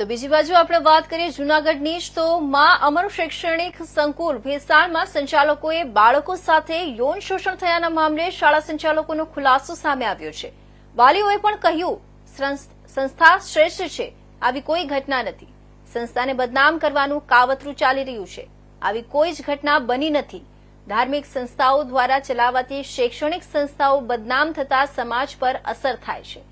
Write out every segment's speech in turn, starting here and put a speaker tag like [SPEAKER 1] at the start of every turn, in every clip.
[SPEAKER 1] તો બીજી બાજુ આપણે વાત કરીએ જૂનાગઢની જ તો માં અમર શૈક્ષણિક સંકુલ ભેસાણમાં સંચાલકોએ બાળકો સાથે યૌન શોષણ થયાના મામલે શાળા સંચાલકોનો ખુલાસો સામે આવ્યો છે. વાલીઓએ પણ કહ્યું સંસ્થા શ્રેષ્ઠ છે, આવી કોઈ ઘટના નથી. સંસ્થાને બદનામ કરવાનું કાવતરું ચાલી રહ્યું છે. આવી કોઈ જ ઘટના બની નથી. ધાર્મિક સંસ્થાઓ દ્વારા ચલાવાતી શૈક્ષણિક સંસ્થાઓ બદનામ થતા સમાજ પર અસર થાય છે.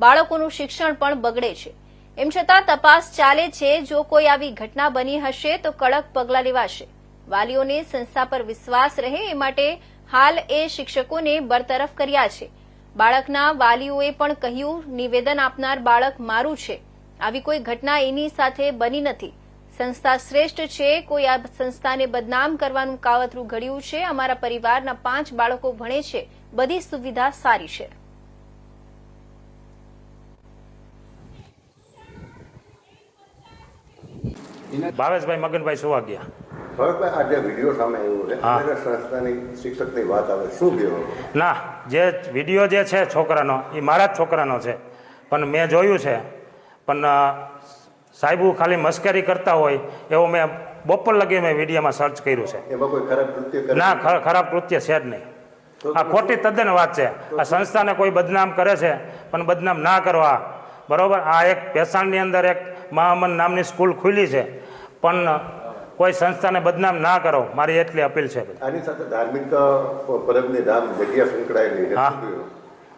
[SPEAKER 1] બાળકોનું શિક્ષણ પણ બગડે છે. એમ છતાં તપાસ ચાલે છે, જો કોઈ આવી ઘટના બની હશે તો કડક પગલાં લેવાશે. વાલીઓને સંસ્થા પર વિશ્વાસ રહે એ માટે હાલ એ શિક્ષકોને બરતરફ કર્યા છે. બાળકના વાલીઓએ પણ કહ્યું, નિવેદન આપનાર બાળક મારું છે. આવી કોઈ ઘટના એની સાથે બની નથી. સંસ્થા શ્રેષ્ઠ છે, કોઈ આ સંસ્થાને બદનામ કરવાનું કાવતરું ઘડ્યું છે. અમારા પરિવારના પાંચ બાળકો ભણે છે. બધી સુવિધા સારી છે.
[SPEAKER 2] ભાવેશભાઈ મગનભાઈ સુવાગિયા
[SPEAKER 3] ભરતભાઈ આ જે વીડિયો સામે આવ્યો છે
[SPEAKER 2] હા.
[SPEAKER 3] અમારા સંસ્થાની શિક્ષકની વાત આવે શું કહેવું?
[SPEAKER 2] ના જે વીડિયો જે છે છોકરાનો એ મારા જ છોકરાનો છે. પણ મેં જોયું છે. પણ સાહેબુ ખાલી મસ્કરી કરતા હોય એવો મેં બપોર લગી મેં વિડીયોમાં સર્ચ કર્યું છે. ના ખરાબ કૃત્ય છે જ નહીં. આ ખોટી તદ્દન વાત છે. આ સંસ્થાને કોઈ બદનામ કરે છે પણ બદનામ ના કરવા. બરોબર? આ એક પેશાણની અંદર એક મહામન નામની સ્કૂલ ખુલી છે. પણ કોઈ સંસ્થાને બદનામ ના કરો. મારી એટલી અપીલ છે
[SPEAKER 3] આની સાથે ધાર્મિક પરબની ધામ જગ્યા સંકળાયેલી છે.
[SPEAKER 2] હા.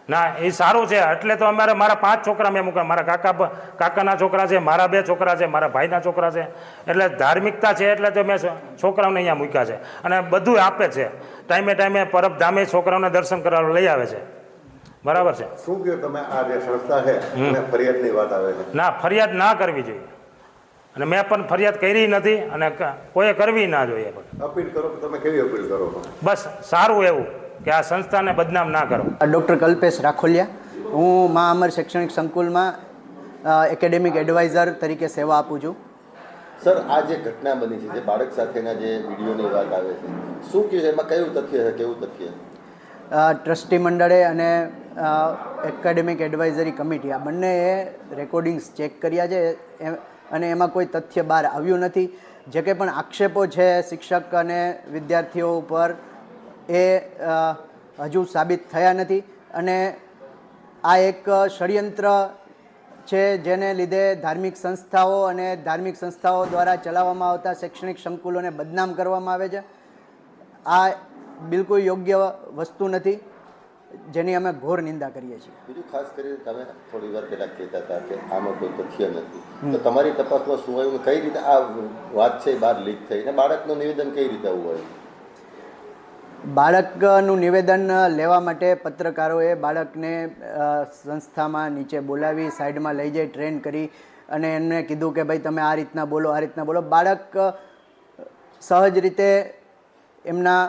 [SPEAKER 2] ના એ સારું છે. એટલે તો અમારે મારા પાંચ છોકરા મેં મૂક્યા. મારા કાકા કાકાના છોકરા છે મારા બે છોકરા છે મારા ભાઈના છોકરા છે. એટલે ધાર્મિકતા છે એટલે તો મેં છોકરાઓને અહીંયા મૂક્યા છે. અને બધું આપે છે. ટાઈમે ટાઈમે પરબ ધામે છોકરાઓને દર્શન કરવા લઈ આવે છે. બરાબર છે.
[SPEAKER 3] શું કહ્યું તમે આ જે સંસ્થા છે એને ફરિયાદની વાત આવે છે?
[SPEAKER 2] ના ફરિયાદ ના કરવી જોઈએ. અને મેં પણ ફરિયાદ કરી નથી અને કોઈએ કરવી ના જોઈએ પણ
[SPEAKER 3] અપીલ કરો તમે કેવી અપીલ કરો?
[SPEAKER 2] બસ સારું એવું કે આ સંસ્થાને બદનામ ના કરો.
[SPEAKER 4] ડૉક્ટર કલ્પેશ રાખોલિયા. હું મા અમર શૈક્ષણિક સંકુલમાં એકેડેમિક એડવાઇઝર તરીકે સેવા આપું છું.
[SPEAKER 3] સર આ જે ઘટના બની છે જે બાળક સાથેના જે વિડીયોની વાત આવે છે શું કહે છે? એમાં કયું તથ્ય છે કેવું તથ્ય
[SPEAKER 4] ટ્રસ્ટી મંડળે અને એકેડેમિક એડવાઇઝરી કમિટી, આ બંનેએ રેકોર્ડિંગ્સ ચેક કર્યા છે. અને એમાં કોઈ તથ્ય બહાર આવ્યું નથી. જે કંઈ પણ આક્ષેપો છે શિક્ષક અને વિદ્યાર્થીઓ ઉપર એ હજુ સાબિત થયા નથી. અને આ એક ષડયંત્ર છે જેને લીધે ધાર્મિક સંસ્થાઓ અને ધાર્મિક સંસ્થાઓ દ્વારા ચલાવવામાં આવતા શૈક્ષણિક સંકુલોને બદનામ કરવામાં આવે છે. આ બિલકુલ યોગ્ય વસ્તુ નથી. જેની અમે ઘોર નિંદા કરીએ છીએ.
[SPEAKER 3] બીજું ખાસ કરીને તમે થોડી વાર પહેલાં કહેતા હતા કે આમાં કોઈ તથ્ય નથી. તો તમારી તપાસમાં શું આવ્યું કઈ રીતે આ વાત છે બહાર લીક થઈ? અને બાળકનું નિવેદન કઈ રીતે આવું હોય?
[SPEAKER 4] બાળકનું નિવેદન લેવા માટે પત્રકારોએ બાળકને સંસ્થામાં નીચે બોલાવી સાઈડમાં લઈ જઈ ટ્રેન કરી અને એમને કીધું કે ભાઈ તમે આ રીતના બોલો આ રીતના બોલો. બાળક સહજ રીતે એમના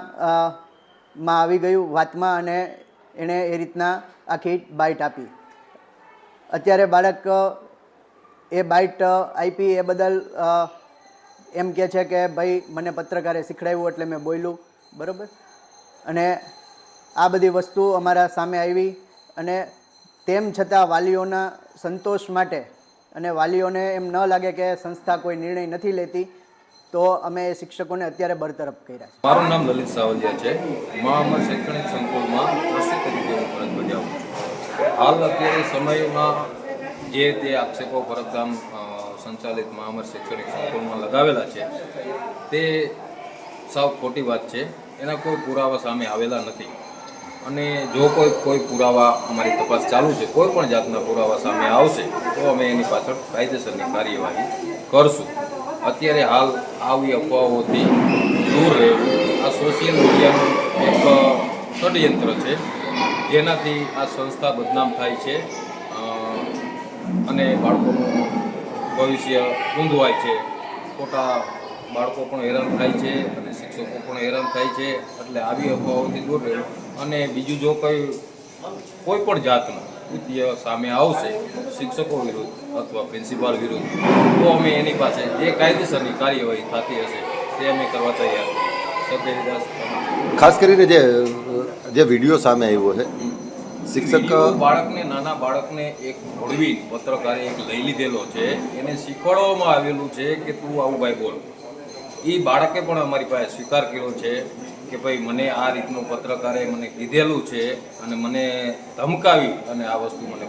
[SPEAKER 4] માં આવી ગયું વાતમાં અને એણે એ રીતના આખી બાઇટ આપી. અત્યારે બાળક એ બાઇટ આપી એ બદલ એમ કહે છે કે ભાઈ, મને પત્રકારે શીખડાવ્યું એટલે મેં બોલ્યું. બરાબર? અને આ બધી વસ્તુ અમારા સામે આવી અને તેમ છતાં વાલીઓના સંતોષ માટે અને વાલીઓને એમ ન લાગે કે સંસ્થા કોઈ નિર્ણય નથી લેતી, તો અમે એ શિક્ષકોને અત્યારે બરતરફ કર્યા છે.
[SPEAKER 5] મારું નામ લલિત સાવલિયા છે. મા શૈક્ષણિક સંકુલમાં ટ્રસ્ટી તરીકે હું ફરજ બજાવું છું હાલ અત્યારે સમયમાં જે તે આક્ષેપો અ, સંચાલિત મહામર શૈક્ષણિક સંકુલમાં લગાવેલા છે તે સાવ ખોટી વાત છે. એના કોઈ પુરાવા સામે આવેલા નથી. અને જો કોઈ કોઈ પુરાવા અમારી તપાસ ચાલુ છે કોઈ પણ જાતના પુરાવા સામે આવશે તો અમે એની પાછળ કાયદેસરની કાર્યવાહી કરશું. અત્યારે હાલ આવી અફવાઓથી દૂર રહેવું આ સોશિયલ મીડિયાનું એક ષડયંત્ર છે. જેનાથી આ સંસ્થા બદનામ થાય છે અને બાળકોનું ભવિષ્ય ઊંધવાય છે. ખોટા બાળકો પણ હેરાન થાય છે અને શિક્ષકો પણ હેરાન થાય છે. એટલે આવી અફવાઓથી દૂર રહેવું. અને બીજું જો કંઈ, કોઈ પણ જાતનું કૃત્ય સામે આવશે, શિક્ષકો વિરુદ્ધ અથવા પ્રિન્સિપાલ વિરુદ્ધ, તો અમે એની પાસે જે કાયદેસરની કાર્યવાહી થતી હશે, તે અમે કરવા તૈયાર છીએ.
[SPEAKER 3] ખાસ કરીને જે જે વીડિયો સામે આવ્યો છે,
[SPEAKER 6] શિક્ષક
[SPEAKER 5] બાળકને, નાના બાળકને એક ભોળવી પત્રકારે એક લઈ લીધેલો છે. એને શીખવાડવામાં આવેલું છે કે તું આવું ભાઈ બોલ. એ બાળકે પણ અમારી પાસે સ્વીકાર કર્યો છે કે ભાઈ મને આ રીતનું પત્રકારે મને કીધેલું છે અને મને ધમકાવી અને આ વસ્તુ મને